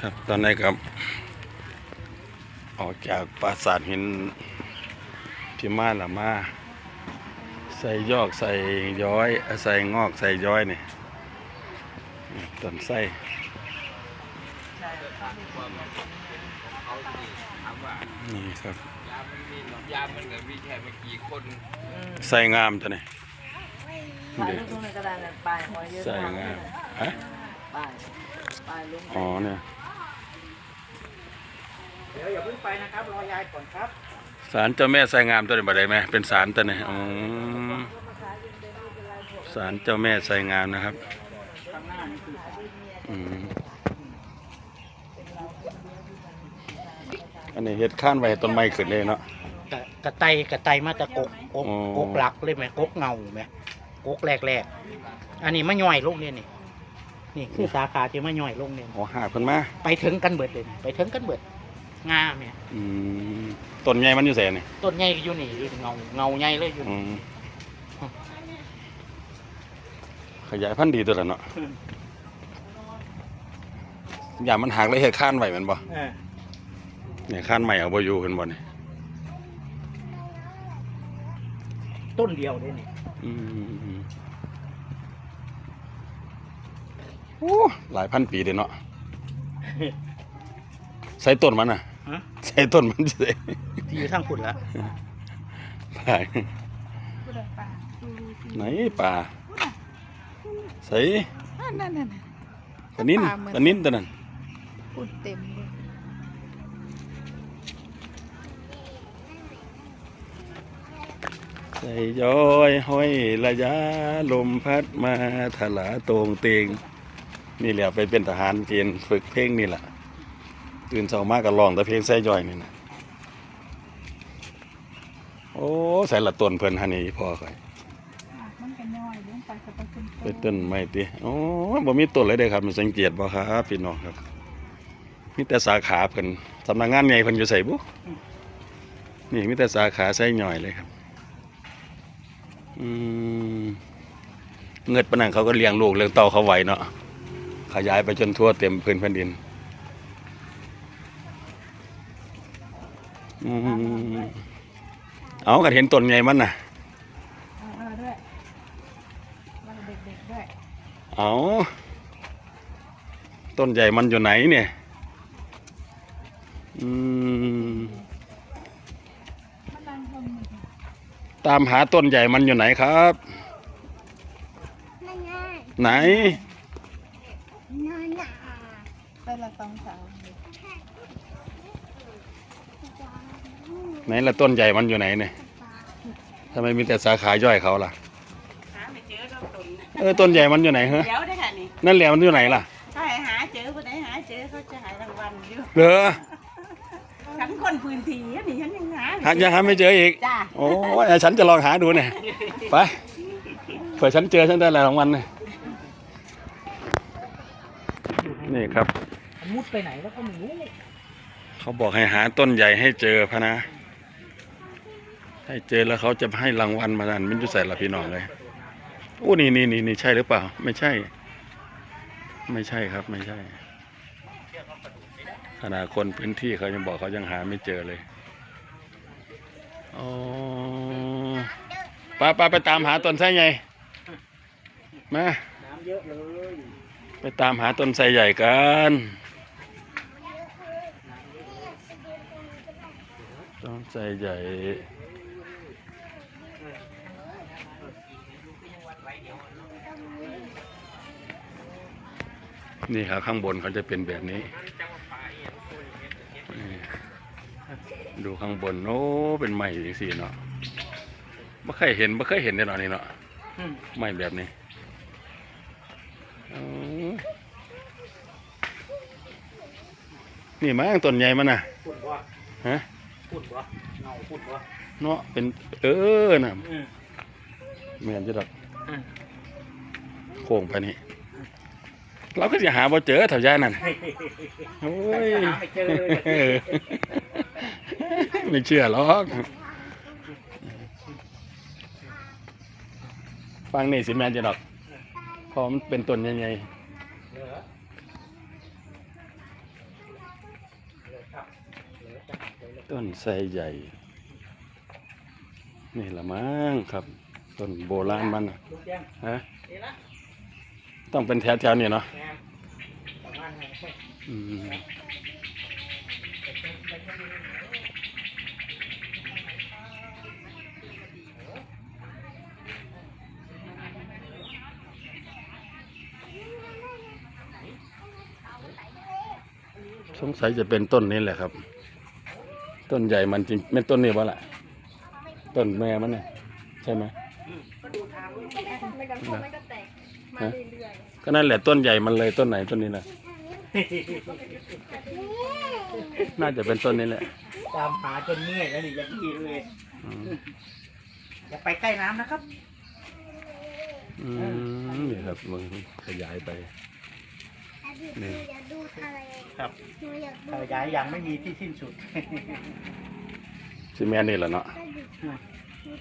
ครับตอนนี้ครับ ออกจากปราสาทหินที่มาละมา ใส่ยอกใส่ย้อยเอ่อใส่งอกใส่ย้อยนี่นี่ต้นไส้นี่ครับยามมันมีหรอกยามมันเหลือมีแค่ไม่กี่คนใส่งามตัวนี้ปลายลูกในกระดานน่ะปลายหอยเยอะใส่มากงามฮะปลายปลายลูกอ๋อเนี่ย เดี๋ยวอย่าเพิ่งไปนะครับรอยายก่อนครับสารเจ้าแม่ใส่งามตัวนี้บ่ได้ไหมเป็นสารตัวนี้อ๋อสารเจ้าแม่ใส่งามนะครับข้างหน้านี่คืออืมอันนี้เฮ็ดข้านไว้ให้ต้นไม้ขึ้นเลยเนาะ กะกระไตกระไตมาตะกกกกอ๋อ กกหลักเลยไหมกกเงาไหมกกแรกแรกๆอันนี้มะย่อยลงเนี่ยนี่นี่คือสาขาที่มะย่อยลงเนี่ย อ๋อหาเพิ่นมาไปถึงกันเบิดเลยนี่ไปถึงกันเบิด งามเนี่ยอืมต้นใหญ่มันอยู่ไสนี่ต้นใหญ่ก็อยู่นี่อยู่เงาเงาใหญ่เลยอยู่อืมขยายพันธุ์ดีตัวละเนาะอย่ามันหักเลยเฮ็ดข้านไว้แม่นบ่เออเนี่ยข้านใหม่เอาบ่อยู่เพิ่นบ่นี่ต้นเดียวเลยนี่อืมโอ้หลายพันปีเด้เนาะใส่ต้นมันน่ะ ฮะใส่ต้นมันสิที่อยู่ทางคุณละไปไหนป่าใส่นั่นนั่นนั่นปลานิ้นป่าเหมือนปลานิ้นตัวนั้นพูดเต็มเลยใส่ย้อยห้อยระยะลมพัดมาถลาโตงเตงนี่แหละไปเป็นทหารเกณฑ์ฝึกเพลงนี่แหละ ตื่นเช้ามากก็ร้องแต่เพลงใส่ย้อยนี่นะโอ้ใส่ละต้นเพิ่นฮันนี่พ่อค่อยมันกันย่อยลงไปกับปลาคุณเป็นต้นไม้ติโอ้บ่มีต้นเลยเด้อครับมันสังเกตบ่ครับพี่น้องครับมีแต่สาขาเพิ่นสำนักงานใหญ่เพิ่นอยู่ไสบุนี่มีแต่สาขาใส่ย่อยเลยครับอืมเงิดปะนังเขาก็เลี้ยงลูกเลี้ยงเต่าเขาไว้เนาะขยายไปจนทั่วเต็มพื้นแผ่นดินอืม เอากันเห็นต้นใหญ่มันน่ะเอาเอาด้วยมันเด็กๆด้วยเอาต้นใหญ่มันอยู่ไหนเนี่ย อืมมันดังคนอยู่ตามหาต้นใหญ่มันอยู่ไหนครับ ไหนเป็นละสองสาว ไหนละต้นใหญ่มันอยู่ไหนเนี่ยทำไมมีแต่สาขาย่อยเขาล่ะ หาไม่เจอเราตุนเออต้นใหญ่มันอยู่ไหนฮะเดี๋ยวได้ค่ะนี่นั่นแหละมันอยู่ไหนล่ะถ้าหาเจอคนไหนหาเจอเขาจะหายรางวัลอยู่เหรอฉันคนพื้นที่อะนี่ฉันยังหาหายังหาไม่เจออีก จ้าโอ้ยอะฉันจะลองหาดูเนี่ยไปเผื่อฉันเจอฉันได้รางวัลเนี่ยนี่ครับ มุดไปไหนแล้วก็ไม่รู้ เขาบอกให้หาต้นใหญ่ให้เจอพะนะ ให้เจอแล้วเขาจะให้รางวัลมาดันมันจะใส่ละพี่น้องเลยโอ้นี่นี่นี่นี่ใช่หรือเปล่า ไม่ใช่ ไม่ใช่ครับ ไม่ใช่ ขนาดคนพื้นที่เขายังบอกเขายังหาไม่เจอเลยอ๋อไปไปไปตามหาต้นไทรใหญ่มาน้ำเยอะเลยไปตามหาต้นไทรใหญ่กัน ต้นไทรใหญ่นี่ครับข้างบนเขาจะเป็นแบบนี้ ดูข้างบนโอ้เป็นไม้สีเนาะไม่เคยเห็นไม่เคยเห็นแน่นอนนี่เนาะอืมไม้แบบนี้นี่มั้งต้นใหญ่มันน่ะฮะ พุ่นวะเงาพุ่นวะเนาะเป็นเออน่ะอืมเหมือนจะดอกอืมโค้งไปนี่เราก็จะหาบ่เจอแถวย่านนั่นโอ้ยหาไม่เจอเลยเออไม่เชื่อหรอกฟังนี่สิแมนจะดอกเพอมันเป็นต้นใหญ่เหรอ ต้นไทรใหญ่ นี่ละมั้งครับ ต้นโบราณมันนะฮะต้องเป็นแถวๆนี่เนาะอืมสงสัยจะเป็นต้นนี้แหละครับ ต้นใหญ่มันจริงไม่ต้นนี้วะล่ะต้นแม่มันเนี่ยใช่ไหมไม่กันพวกมันก็แตกมาเรื่อยก็นั่นแหละต้นใหญ่มันเลยต้นไหนต้นนี้นะน่าจะเป็นต้นนี้แหละตามหาจนเมื่อยแล้วนี่จะพี่เลยอืมอย่าไปใกล้น้ำนะครับ อืมนี่ครับมึงขยายไป นี่อยากดูทะเลครับหนูอยากดูขยายยังไม่มีที่สิ้นสุด ซีเมนนี่แหละเนาะ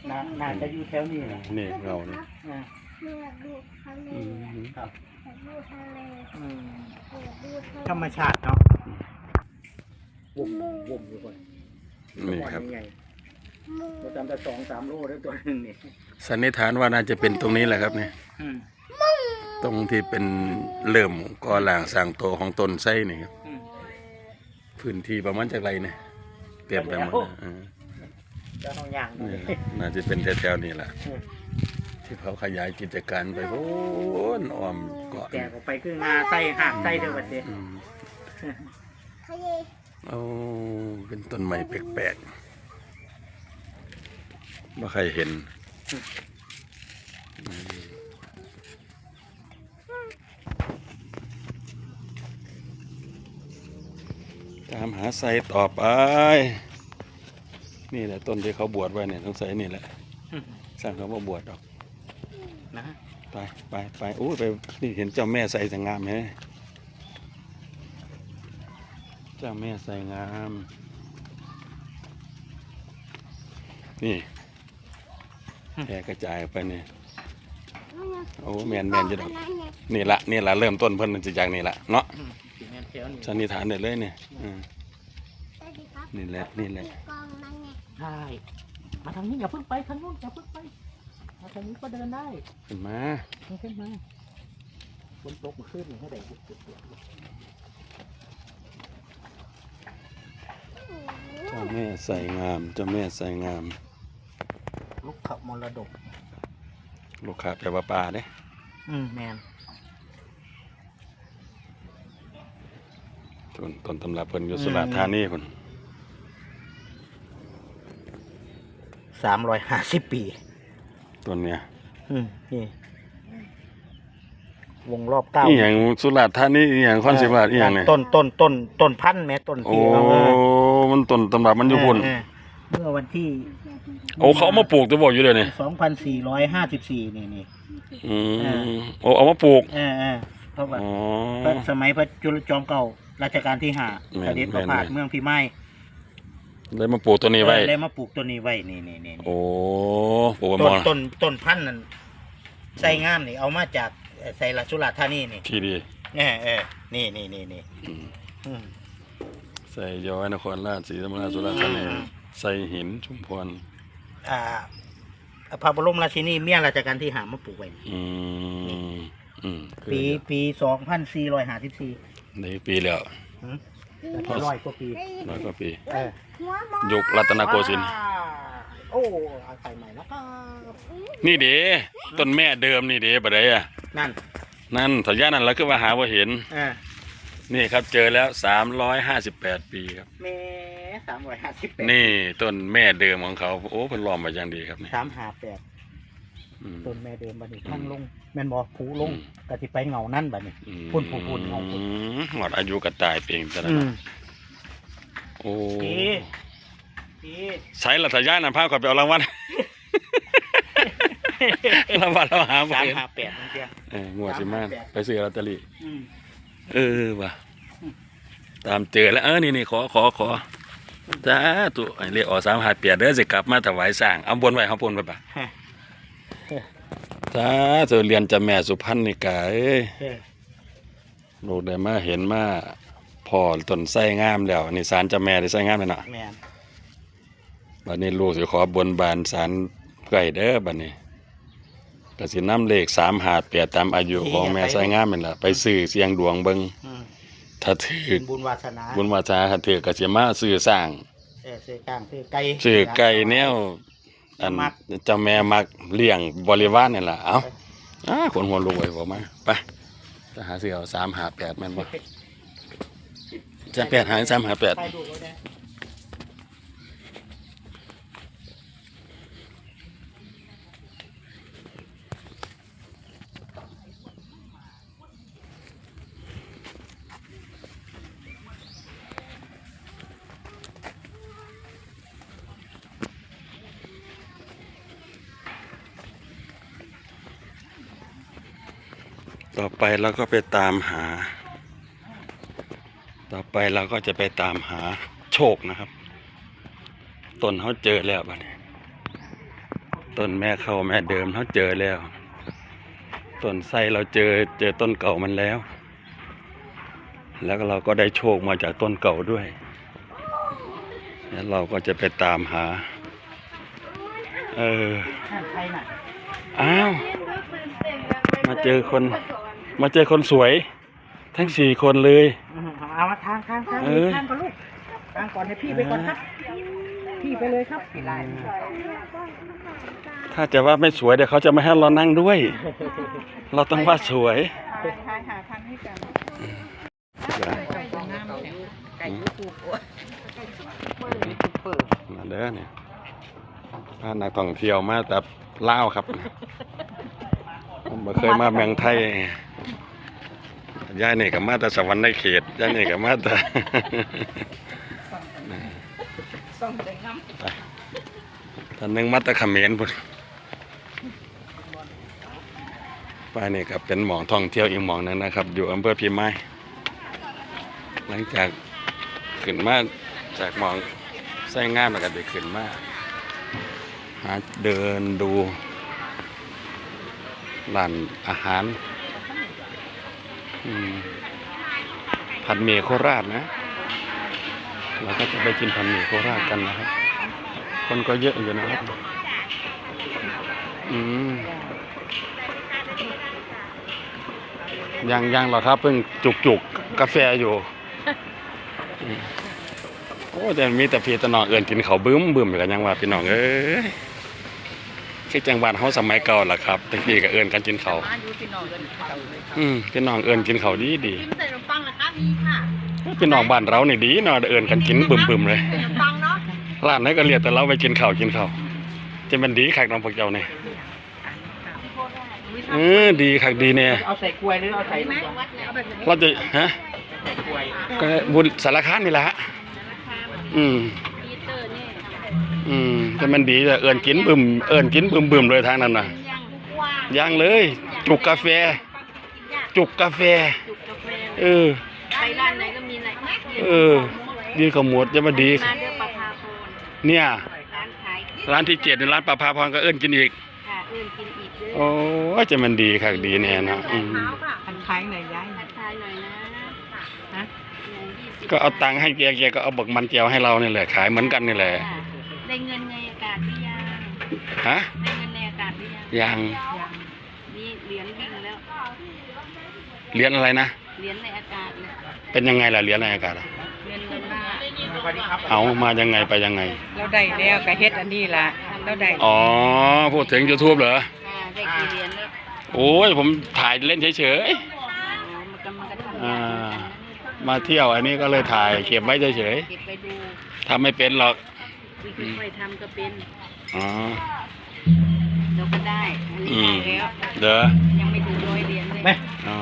น่าน่าจะอยู่แถวนี้นะนี่เงานี่อ่าหนูอยากดูทะเลอืมครับอยากดูทะเลอืมอยากดูทะเลธรรมชาติเนาะวมวมอยู่ก่อนนี่ครับใหญ่ตัวจำแต่สองสามโลได้ตัวหนึ่งนี่สันนิษฐานว่าน่าจะเป็นตรงนี้แหละครับเนี่ย อืม ตรงที่เป็นเริ่มก่อหลางสร้างตัวของต้นไส้นี่ครับอืม พื้นที่ประมาณจากไรเนี่ยเตรียมไปหมดนะอ่าเจ้าต้องย่างนี่นี่น่าจะเป็นแถวๆนี่แหละอืมที่เขาขยายกิจการไปโอ้นอ้อมเกาะแกะออกไปคืองาไส้หักไส้เดียวกันเด้อืมทะเลโอ้เป็นต้นไม้แปลกๆว่าใครเห็นอืม ตามหาไซต่อไป นี่แหละต้นที่เขาบวชไว้เนี่ยต้องใส่นี่แหละสร้างเขาว่าบวชดอกนะไปไปไปโอ้ยไปนี่เห็นเจ้าแม่ใส่สงามไหมเจ้าแม่ใส่งาม นี่แพร่กระจายออกไปเนี่ยโอ้แมนแมนจะดอกนี่ละนี่ละเริ่มต้นเพิ่นจะจากนี่ละเนาะอืมสี แมนแถวนี่สันนิษฐานได้เลยเนี่ยอืมสวัสดีครับนี่แหละนี่แหละ กองนั่นไงใช่มาทางนี้อย่าเพิ่งไปทางนู้นอย่าเพิ่งไปมาทางนี้ก็เดินได้ขึ้นมาขึ้นขึ้นมาบนโต๊ะมันขึ้นให้ได้ยุบยุบยุบเจ้าแม่ใส่งามเจ้าแม่ใส่งามลูกขับมรดก ลูกค้าแปลว่าปลาเด้อืมแมน ต้นต้นตำรับเพิ่นอยู่สุราษฎร์ธานีคนสามร้อยห้าสิบปี ต้นเนี้ยอืมนี่ วงรอบเก้า อีหยังสุราษฎร์ธานีอีหยังคอนสิบาทอีหยังเนี่ยต้นต้นต้นต้นพันธุ์แม่ต้นโอ้ที่เอามามันต้นตำรับมันอยู่พุ่นเเเมื่อวันที่โอ้เขาเอามาปลูกตัวบอกอยู่เดี๋ยวนี้สองพันสี่ร้อยห้าสิบสี่นี่นี่อืเอมโอ้เอามาปลูกเออเออเพราะว่าอ๋อพระสมัยพระจุลจอมเก่า รัชกาลที่ห้าแม่นเสด็จประพาสแม่น เมืองพิมายเลยมาปลูกตัวนี้ไว้เออเลยมาปลูกต้นนี้ไว้นี่นี่นี่โอ้ปลูกไว้ต้มนอนต้นต้นพันธุ์นั่นไส้งามนี่เอามาจากเอ่อไส้ละสุราษฎร์ธานีนี่ที่ดีเออเออนี่นี่นี่นี่อืมอืม ใส่ย้อยนครราชสีธรรมราชสุราษฎร์ธานีอืม ใส่หินชุมพรอ่าพระบรมราชินีเมียรัชกาลที่หามาปลูกไว้ อืมอืมคือปีปีสองพันสี่ร้อยห้าสิบสี่ ในปีแล้วร้อยกว่าปีร้อยกว่าปี เออหัวหมอยุครัตนโกสินทร์ว้าโอ้เอาใส่ใหม่แล้วครับนี่เด้ต้นแม่เดิมนี่เด้บ่ได้อะนั่นนั่นสัญญาณนั่นแล้วคือว่าหาว่าเห็นอ่านี่ครับเจอแล้ว 358 ปีครับ เมสามร้อยห้าสิบแปดนี่ต้นแม่เดิมของเขา โอ้เพิ่นล้อมมาอย่างดีครับนี่ สามห้าแปด อืม ต้นแม่เดิมบัดนี้ข้างลงแม่นบอกผูลงอืมกะสิไปเงานั่นบัดนี้อืมพุ่นพุ่นพุ่นเอาพุ่นหมดอายุก็ตายเพียงแต่ละอืมโอ้พี่พี่ใช้ลัทยานันพาก่อนไปเอารางวัล รางวัลเราหาบ่สามเห็นห้าแปดนั่นเจ้า เอองวดสิมาไปซื้อลอตเตอรี่อืมเออว่ะตามเจอแล้วเออนี่นี่ขอขอขอจ้าตัวไอ้เรียกออกสามหาเปียเด้อสิกลับมาถวายสร้างเอาบนไว้เอาบนไว้ปะฮะ จ้าเจอเรียนเจะแม่สุพรรณนี่กะเอ้ยเออลูกได้มาเห็นมาพ่อต้นไส้งามแล้วอันนี่สารเจ้าแม่ได้ไส้งามเลยเนาะแม่นบัดนี้ลูกสิขอบนบานสารไก่เด้อบัดนี้ก็สินำเลข3 5 8ตามอายุของแม่ไสงามนั่นล่ะไปซื้อเสียงดวงเบิ่งอืมถ้าถือบุญวาสนาบุญวาจาถ้าถือก็สิมาซื้อสร้างเออซื้อกลางซื้อไก่ซื้อไก่แนว อันมัก เจ้าแม่มักเลี้ยงบริวารนี่ล่ะเอ้าอ้าคนหัวลูกไว้บ่มาไปจะหาซื้อเอา3 5 8แม่นบ่จะ8หา3 5 8ไปดูไว้นะ ต่อไปเราก็ไปตามหา ต่อไปเราก็จะไปตามหาโชคนะครับต้นเขาเจอแล้วบัดนี้ต้นแม่เข้าแม่เดิมเขาเจอแล้วต้นไทรเราเจอเจอต้นเก่ามันแล้ว แล้วก็เราก็ได้โชคมาจากต้นเก่าด้วย แล้วเราก็จะไปตามหา เออนั่นใครน่ะอ้าว มาเจอคน มาเจอคนสวย ทั้งสี่คนเลยอืมเอามาทางทางทางเออ ทางก่อนลูกทางก่อนให้พี่ไปก่อนครับ พี่ไปเลยครับพี่ไลน์ถ้าจะว่าไม่สวยเดี๋ยวเขาจะไม่ให้เรานั่งด้วย เราต้องว่าสวยทายหาทางให้กันไก่งามแข็งไก่ยูทูบยูทูบเบอร์มาเด้อเนี่ยพานักท่องเที่ยวมาแต่ลาวครับผมบ่เคยมาเมืองไทย ย่ายนี่กับมาแต่สวรรค์ในเขตย่ายนี่กับมาแต่ส่งแต่งามท่านหนึงมาแต่เขมรพุ่นไปนี่ครับเป็นหมองท่องเที่ยวอีกหมองหนึงนะครับ อยู่อำเภอพิมายหลังจากขึ้นมาจากหมองไส้งามแล้วก็ได้ขึ้นมาหาเดินดูร้านอาหารอืม ผัดหมี่โคราชนะเราก็จะไปกินผัดหมี่โคราชกันนะครับ คนก็เยอะอยู่นะครับ อืมยังยังหรอครับ เพิ่งจุกจุกกาแฟอยู่โอ้แต่มีแต่พี่แตะนอเอื่นกินเขาบึ้มบึ้มอยู่กันยังว่าพี่น้องเอ้ย คือจังหวัดเขาสมัยเก่าล่ะครับตะกี้ก็เอื่นกันกินเขาวมาดูพี่น้องกันเขาเลยอืมพี่น้องเอื่นกินเขาวดีดีกินใส่ขนมปังเหรอคะมีค่ะพี่น้องบ้านเรานี่ดีเนาะเอื่นกันกินบึ้มบึมๆเลยขนมปังเนาะร้านไหนก็เรียกแต่เราไปกินข้าวกินข้าวจะเป็นดีคักน้องพวกเจ้าเนี่ยเออดีคักดีเนี่ยเอาใส่กล้วยหรือเอาใส่ไหมลูกวัดเนี่ยเอาแบบนี้เราจะฮะใส่กล้วยก็บุญสารคามนี่แหละฮะอืมอีเตอร์เนี่ย อืมแต่มันดีแต่เอิญกินบึมเอิญกินบึมบึมเลยทางนั้นน่ะยังกว้างย่างเลยจุกกาแฟจุกกาแฟ จุกกาแฟ เออไปร้านไหนก็มีไหนเออ ดีขมวดจะมาดีมาเดือปลาพาโคนเนี่ยร้านขายร้านที่เจ็ดในร้านปลาพาพรก็เอิญกินอีกค่ะอื่นกินอีกเด้อโอ้ยจะมันดีคักดีแน่เนาะอืมอันขายหน่อยย้ายทักทายหน่อยนะฮะก็เอาตังค์ให้แกแกก็เอาบักมันเจียวให้เรานี่แหละขายเหมือนกันนี่แหละ ได้เงินในอากาศหรือยังฮะได้เงินในอากาศหรือยังยังยังมีเหรียญวิ่งแล้วเหรียญอะไรนะเหรียญในอากาศเลยเป็นยังไงล่ะเหรียญในอากาศอะเหรียญเงินมาสวัสดีครับเอามายังไงไปยังไง เราได้แล้วก็เฮ็ดอันนี้ล่ะเราได้อ๋อพูดถึง YouTube เหรออ่าได้กี่เหรียญแล้วโอ้ยผมถ่ายเล่นเฉยอ๋อมันกำลังจะทำอ่งานาๆมาเที่ยวอันนี้ก็เลยถ่ายเก็บไว้เฉยเก็บไปดูๆทำไม่เป็นหรอก วิธีค่อยทำก็เป็นอ๋อเราก็ได้อันนี้อืมได้แล้ว เด้อยังไม่ถึงร้อยเหรียญเลยไหมอ๋อ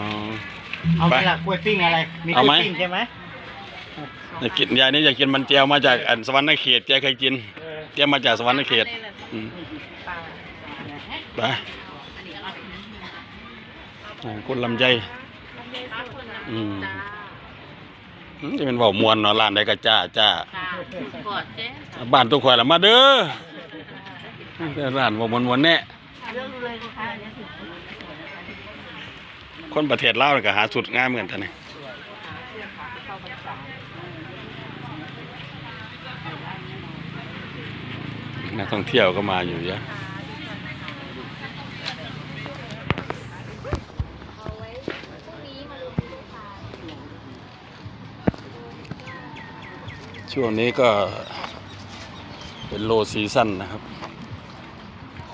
เอาไปไหมล่ะกล้วยปิ้งอะไร มีกเอาล้ไหม วยปิ้งใช่ไหมอยากกินยายนี่อยากกินมันเจียวมาจากอันสวรรค์เขตแกเคยกินแกมาจากสวรรค์เขตอืมไปอ่าคุณลำไยอืมอืมจะเป็นเบามวนเนาะร้านใดก็จ้าจ้าค่ะ กอดเจ๊บ้านตัวข่อยละมาเด้อแต่ร้านบ่มวนวนแน่คนประเทศลาวนี่ก็หาสุดง่ายเหมือนกันนี่นักท่องเที่ยวก็มาอยู่เยอะ ช่วงนี้ก็เป็นโลซีซั่นนะครับ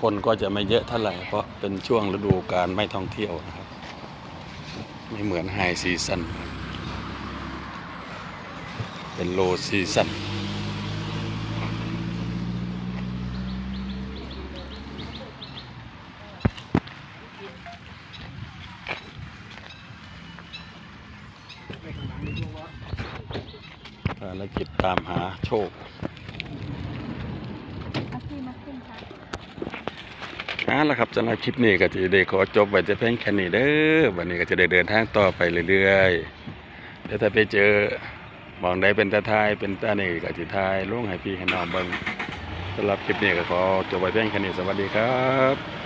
คนก็จะไม่เยอะเท่าไหร่ เพราะเป็นช่วงฤดูการไม่ท่องเที่ยวนะครับ ไม่เหมือนไฮซีซั่นเป็นโลซีซั่นภาารกิจตามหาโชคเอาที่มาขึ้นค่ะอ่าแล้วครับสำหรับคลิปนี้ก็จะได้ขอจบไว้แต่เพียงแค่นี้เด้อวันนี้ก็จะได้เดินทางต่อไปเรื่อยๆเดี๋ยวถ้าไปเจอมองใดเป็นตาทายเป็นตานี่ก็จะทายลุงให้พี่ให้น้องเบิ่งสำหรับคลิปนี้ก็ขอจบไว้เพียงแค่นี้สวัสดีครับ